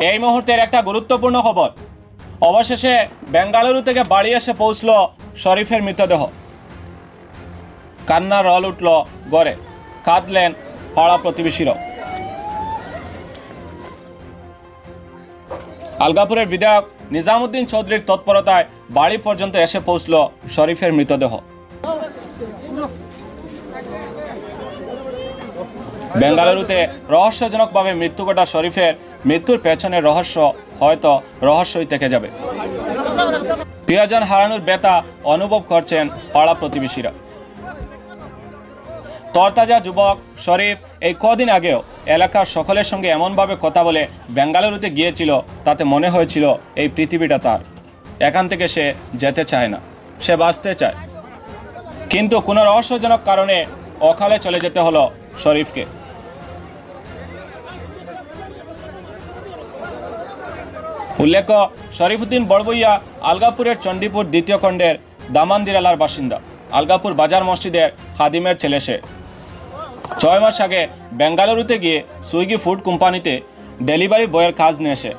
এই মুহূর্তের একটা গুরুত্বপূর্ণ খবর। অবশেষে বেঙ্গালুরু থেকে বাড়ি এসে পৌঁছল শরীফের মৃতদেহ। কান্নার রল উঠল গড়ে। কাঁদলেন পাড়া প্রতিবেশীরাও। আলগাপুরের বিধায়ক নিজামুদ্দিন চৌধুরীর তৎপরতায় বাড়ি পর্যন্ত এসে পৌঁছল শরীফের মৃতদেহ। বেঙ্গালুরুতে রহস্যজনকভাবে মৃত্যু ঘটা শরীফের মৃত্যুর পেছনের রহস্য হয়তো রহস্যই থেকে যাবে। প্রিয়জন হারানোর ব্যথা অনুভব করছেন পাড়া প্রতিবেশীরা। তরতাজা যুবক শরীফ এই কদিন আগেও এলাকার সকলের সঙ্গে এমনভাবে কথা বলে বেঙ্গালুরুতে গিয়েছিল তাতে মনে হয়েছিল এই পৃথিবীটা তার। এখান থেকে সে যেতে চায় না, সে বাঁচতে চায়। কিন্তু কোনো রহস্যজনক কারণে অকালে চলে যেতে হলো শরীফকে। উল্লেখ্য শরীফুদ্দিন বড়বইয়া আলগাপুরের চণ্ডীপুর দ্বিতীয় খণ্ডের দামান্দিরালার বাসিন্দা। আলগাপুর বাজার মসজিদের হাদিমের ছেলে সে। ছয় মাস আগে বেঙ্গালুরুতে গিয়ে সুইগি ফুড কোম্পানিতে ডেলিভারি বয়ের কাজ নিয়ে এসে।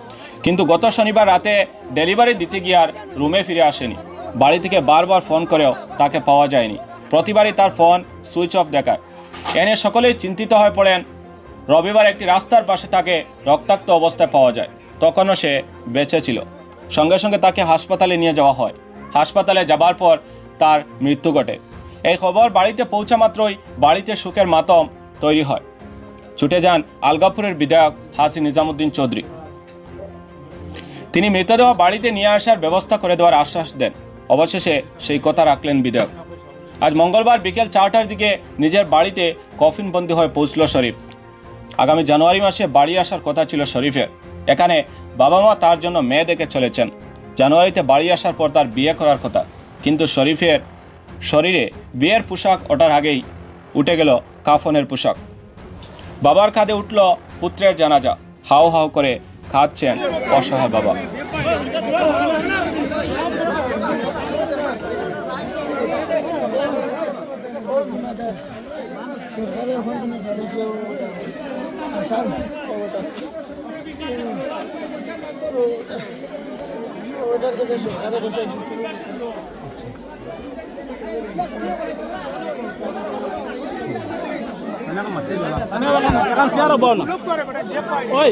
কিন্তু গত শনিবার রাতে ডেলিভারি দিতে গিয়ে আর রুমে ফিরে আসেনি। বাড়ি থেকে বারবার ফোন করেও তাকে পাওয়া যায়নি। প্রতিবারই তার ফোন সুইচ অফ দেখায়। এ নিয়ে সকলেই চিন্তিত হয়ে পড়েন। রবিবার একটি রাস্তার পাশে তাকে রক্তাক্ত অবস্থায় পাওয়া যায়, তখনও সে বেঁচে ছিল। সঙ্গে সঙ্গে তাকে হাসপাতালে নিয়ে যাওয়া হয়। হাসপাতালে যাবার পর তার মৃত্যু ঘটে। এই খবর বাড়িতে পৌঁছা মাত্রই বাড়িতে সুখের মাতম তৈরি হয়। ছুটে যান আলগাপুরের বিধায়ক হাসি নিজামুদ্দিন চৌধুরী। তিনি মৃতদেহ বাড়িতে নিয়ে আসার ব্যবস্থা করে দেওয়ার আশ্বাস দেন। অবশেষে সেই কথা রাখলেন বিধায়ক। আজ মঙ্গলবার বিকেল চারটার দিকে নিজের বাড়িতে কফিনবন্দি হয়ে পৌঁছল শরীফ। আগামী জানুয়ারি মাসে বাড়ি আসার কথা ছিল শরীফের। এখানে বাবা মা তার জন্য মেয়ে দেখে চলেছেন। জানুয়ারিতে বাড়ি আসার পর তার বিয়ে করার কথা। কিন্তু শরীফের শরীরে বিয়ের পোশাক ওঠার আগেই উঠে গেল কাফনের পোশাক। বাবার কাঁধে উঠল পুত্রের জানাজা। হাউ হাউ করে খাচ্ছেন অসহায় বাবা। Ano kan kan siara bona. Oi.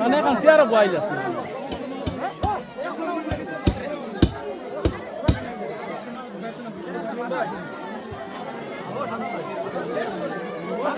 Ano kan siara bo aja. মানুষ মোবাইল ছাড়া করবা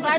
Vai,